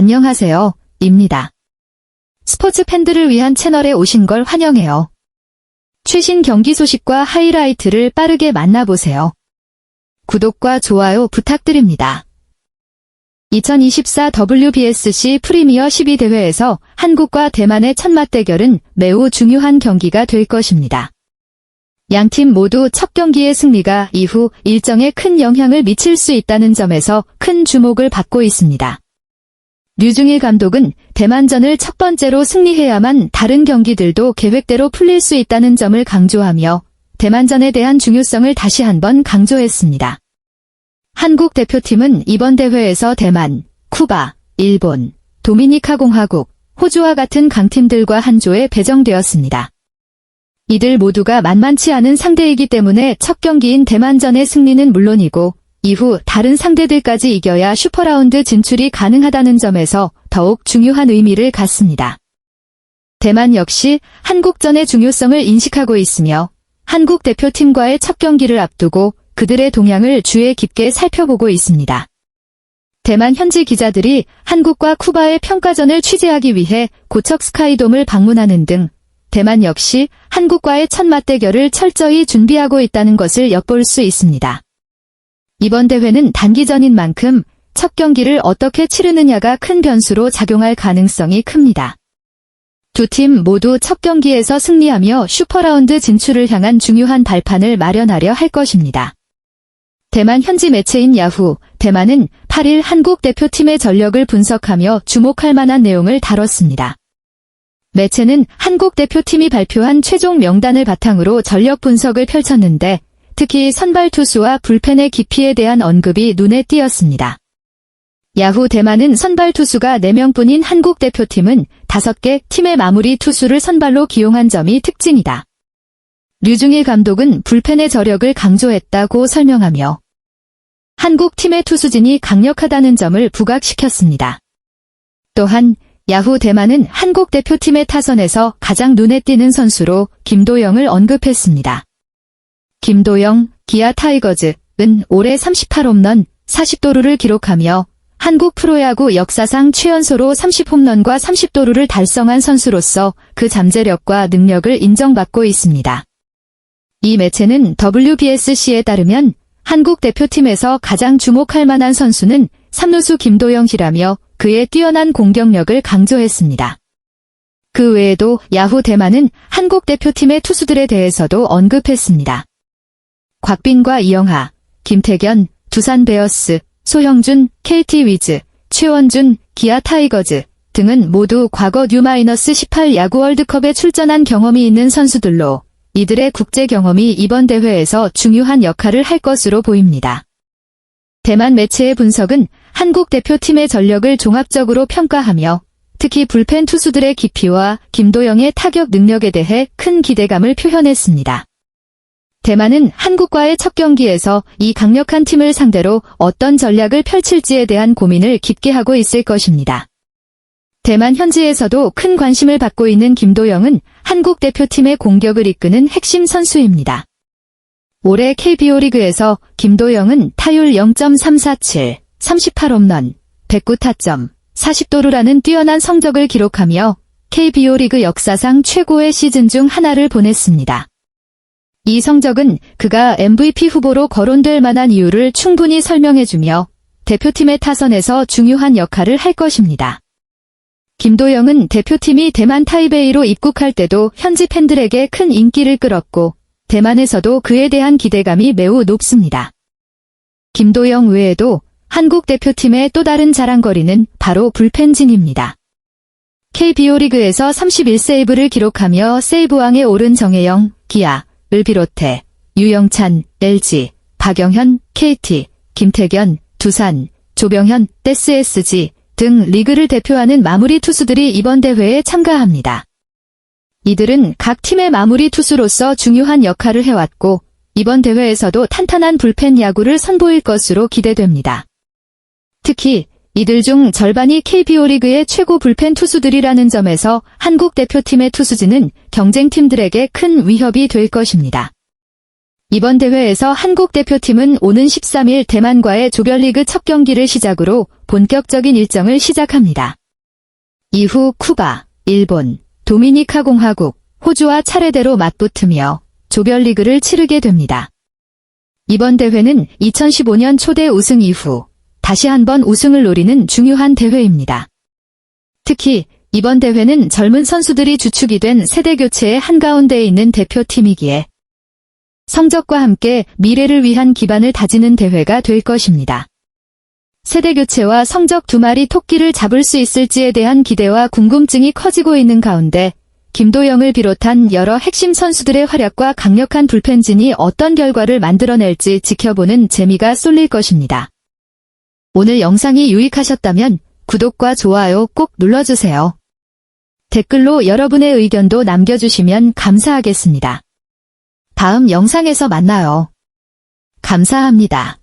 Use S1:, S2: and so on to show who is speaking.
S1: 안녕하세요. 입니다. 스포츠 팬들을 위한 채널에 오신 걸 환영해요. 최신 경기 소식과 하이라이트를 빠르게 만나보세요. 구독과 좋아요 부탁드립니다. 2024 WBSC 프리미어 12 대회에서 한국과 대만의 첫 맞대결은 매우 중요한 경기가 될 것입니다. 양팀 모두 첫 경기의 승리가 이후 일정에 큰 영향을 미칠 수 있다는 점에서 큰 주목을 받고 있습니다. 류중일 감독은 대만전을 첫 번째로 승리해야만 다른 경기들도 계획대로 풀릴 수 있다는 점을 강조하며 대만전에 대한 중요성을 다시 한번 강조했습니다. 한국 대표팀은 이번 대회에서 대만, 쿠바, 일본, 도미니카 공화국, 호주와 같은 강팀들과 한 조에 배정되었습니다. 이들 모두가 만만치 않은 상대이기 때문에 첫 경기인 대만전의 승리는 물론이고 이후 다른 상대들까지 이겨야 슈퍼라운드 진출이 가능하다는 점에서 더욱 중요한 의미를 갖습니다. 대만 역시 한국전의 중요성을 인식하고 있으며 한국 대표팀과의 첫 경기를 앞두고 그들의 동향을 주의 깊게 살펴보고 있습니다. 대만 현지 기자들이 한국과 쿠바의 평가전을 취재하기 위해 고척 스카이돔을 방문하는 등 대만 역시 한국과의 첫 맞대결을 철저히 준비하고 있다는 것을 엿볼 수 있습니다. 이번 대회는 단기전인 만큼 첫 경기를 어떻게 치르느냐가 큰 변수로 작용할 가능성이 큽니다. 두 팀 모두 첫 경기에서 승리하며 슈퍼라운드 진출을 향한 중요한 발판을 마련하려 할 것입니다. 대만 현지 매체인 야후, 대만은 8일 한국 대표팀의 전력을 분석하며 주목할 만한 내용을 다뤘습니다. 매체는 한국 대표팀이 발표한 최종 명단을 바탕으로 전력 분석을 펼쳤는데 특히 선발 투수와 불펜의 깊이에 대한 언급이 눈에 띄었습니다. 야후 대만은 선발 투수가 4명뿐인 한국 대표팀은 5개 팀의 마무리 투수를 선발로 기용한 점이 특징이다. 류중일 감독은 불펜의 저력을 강조했다고 설명하며 한국 팀의 투수진이 강력하다는 점을 부각시켰습니다. 또한 야후 대만은 한국 대표팀의 타선에서 가장 눈에 띄는 선수로 김도영을 언급했습니다. 김도영, 기아 타이거즈은 올해 38홈런, 40도루를 기록하며 한국 프로야구 역사상 최연소로 30홈런과 30도루를 달성한 선수로서 그 잠재력과 능력을 인정받고 있습니다. 이 매체는 WBSC에 따르면 한국 대표팀에서 가장 주목할 만한 선수는 삼루수 김도영이라며 그의 뛰어난 공격력을 강조했습니다. 그 외에도 야후 대만은 한국 대표팀의 투수들에 대해서도 언급했습니다. 곽빈과 이영하, 김태견, 두산 베어스, 소형준, KT 위즈, 최원준, 기아 타이거즈 등은 모두 과거 U-18 야구 월드컵에 출전한 경험이 있는 선수들로 이들의 국제 경험이 이번 대회에서 중요한 역할을 할 것으로 보입니다. 대만 매체의 분석은 한국 대표팀의 전력을 종합적으로 평가하며 특히 불펜 투수들의 깊이와 김도영의 타격 능력에 대해 큰 기대감을 표현했습니다. 대만은 한국과의 첫 경기에서 이 강력한 팀을 상대로 어떤 전략을 펼칠지에 대한 고민을 깊게 하고 있을 것입니다. 대만 현지에서도 큰 관심을 받고 있는 김도영은 한국 대표팀의 공격을 이끄는 핵심 선수입니다. 올해 KBO 리그에서 김도영은 타율 0.347, 38홈런, 109타점, 40도루라는 뛰어난 성적을 기록하며 KBO 리그 역사상 최고의 시즌 중 하나를 보냈습니다. 이 성적은 그가 MVP 후보로 거론될 만한 이유를 충분히 설명해주며 대표팀의 타선에서 중요한 역할을 할 것입니다. 김도영은 대표팀이 대만 타이베이로 입국할 때도 현지 팬들에게 큰 인기를 끌었고 대만에서도 그에 대한 기대감이 매우 높습니다. 김도영 외에도 한국 대표팀의 또 다른 자랑거리는 바로 불펜진입니다. KBO 리그에서 31세이브를 기록하며 세이브왕에 오른 정혜영, 기아, 을 비롯해 유영찬, LG, 박영현, KT, 김태견, 두산, 조병현, SSG 등 리그를 대표하는 마무리 투수들이 이번 대회에 참가합니다. 이들은 각 팀의 마무리 투수로서 중요한 역할을 해왔고 이번 대회에서도 탄탄한 불펜 야구를 선보일 것으로 기대됩니다. 특히 이들 중 절반이 KBO 리그의 최고 불펜 투수들이라는 점에서 한국 대표팀의 투수진은 경쟁팀들에게 큰 위협이 될 것입니다. 이번 대회에서 한국 대표팀은 오는 13일 대만과의 조별리그 첫 경기를 시작으로 본격적인 일정을 시작합니다. 이후 쿠바, 일본, 도미니카 공화국, 호주와 차례대로 맞붙으며 조별리그를 치르게 됩니다. 이번 대회는 2015년 초대 우승 이후 다시 한번 우승을 노리는 중요한 대회입니다. 특히 이번 대회는 젊은 선수들이 주축이 된 세대 교체의 한가운데에 있는 대표팀이기에 성적과 함께 미래를 위한 기반을 다지는 대회가 될 것입니다. 세대 교체와 성적 두 마리 토끼를 잡을 수 있을지에 대한 기대와 궁금증이 커지고 있는 가운데 김도영을 비롯한 여러 핵심 선수들의 활약과 강력한 불펜진이 어떤 결과를 만들어낼지 지켜보는 재미가 쏠릴 것입니다. 오늘 영상이 유익하셨다면 구독과 좋아요 꼭 눌러주세요. 댓글로 여러분의 의견도 남겨주시면 감사하겠습니다. 다음 영상에서 만나요. 감사합니다.